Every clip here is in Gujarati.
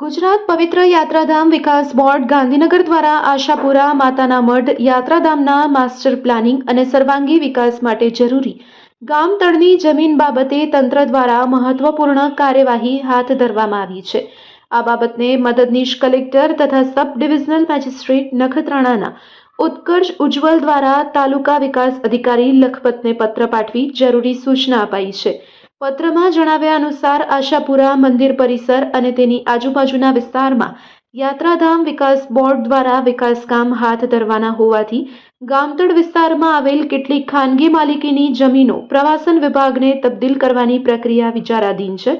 ગુજરાત પવિત્ર યાત્રાધામ વિકાસ બોર્ડ ગાંધીનગર દ્વારા આશાપુરા માતાના મઢ યાત્રાધામના માસ્ટર પ્લાનિંગ અને સર્વાંગી વિકાસ માટે જરૂરી ગામ તળની જમીન બાબતે તંત્ર દ્વારા મહત્વપૂર્ણ કાર્યવાહી હાથ ધરવામાં આવી છે. આ બાબતને મદદનીશ કલેક્ટર તથા સબ ડિવિઝનલ મેજિસ્ટ્રેટ નખત્રાણાના ઉત્કર્ષ ઉજ્જવલ દ્વારા તાલુકા વિકાસ અધિકારી લખપતને પત્ર પાઠવી જરૂરી સૂચના અપાઈ છે. પત્રમાં જણાવ્યા અનુસાર આશાપુરા મંદિર પરિસર અને તેની આજુબાજુના વિસ્તારમાં યાત્રાધામ વિકાસ બોર્ડ દ્વારા વિકાસ કામ હાથ ધરવાના હોવાથી ગામતળ વિસ્તારમાં આવેલ કેટલીક ખાનગી માલિકીની જમીનો પ્રવાસન વિભાગને તબદીલ કરવાની પ્રક્રિયા વિચારાધીન છે.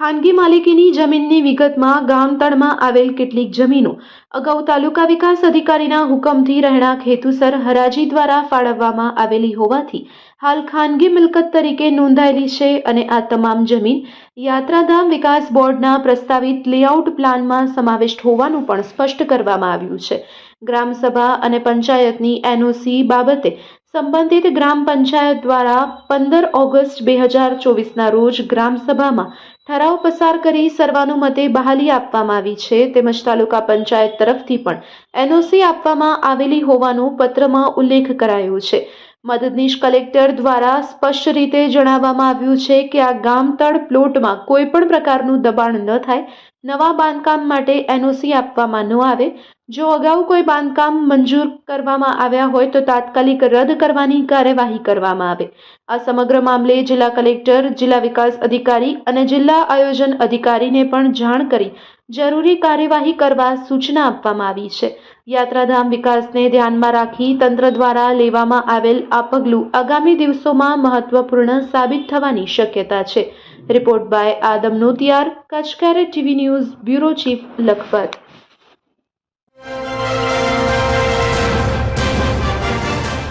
ખાનગી માલિકીની જમીનની વિગતમાં ગામતળમાં આવેલ કેટલીક જમીનો અગાઉ તાલુકા વિકાસ અધિકારીના હુકમથી રહેણાંક હેતુસર હરાજી દ્વારા ફાળવવામાં આવેલી હોવાથી હાલ ખાનગી મિલકત તરીકે નોંધાયેલી છે અને આ તમામ જમીન યાત્રાધામ વિકાસ બોર્ડના પ્રસ્તાવિત લેઆઉટ પ્લાનમાં સમાવિષ્ટ હોવાનું પણ સ્પષ્ટ કરવામાં આવ્યું છે. ગ્રામસભા અને પંચાયતની એનઓસી બાબતે સંબંધિત ગ્રામ પંચાયત દ્વારા પંદર ઓગસ્ટ બે હજાર ચોવીસના રોજ ગ્રામસભામાં ઠરાવ પસાર કરી સર્વાનુમતે બહાલી આપવામાં આવી છે. તેમજ તાલુકા પંચાયત તરફથી પણ એનઓસી આપવામાં આવેલી હોવાનો પત્રમાં ઉલ્લેખ કરાયો છે. મદદનીશ કલેક્ટર દ્વારા સ્પષ્ટ રીતે જણાવવામાં આવ્યું છે કે આ ગામતળ પ્લોટમાં કોઈ પણ પ્રકારનું દબાણ ન થાય નવા બાંધકામ માટે એનઓસી આપવામાં ન આવે. જો અગાઉ કોઈ બાંધકામ મંજૂર કરવામાં આવ્યા હોય તો તાત્કાલિક રદ કરવાની કાર્યવાહી કરવામાં આવે. આ સમગ્ર મામલે જિલ્લા કલેક્ટર, જિલ્લા વિકાસ અધિકારી અને જિલ્લા આયોજન અધિકારીને પણ જાણ કરી જરૂરી કાર્યવાહી કરવા સૂચના આપવામાં આવી છે. યાત્રાધામ વિકાસને ધ્યાનમાં રાખી તંત્ર દ્વારા લેવામાં આવેલ આ પગલું આગામી દિવસોમાં મહત્વપૂર્ણ સાબિત થવાની શક્યતા છે. Report by Adam Notiyar Kutch caret TV news bureau chief Lakhpat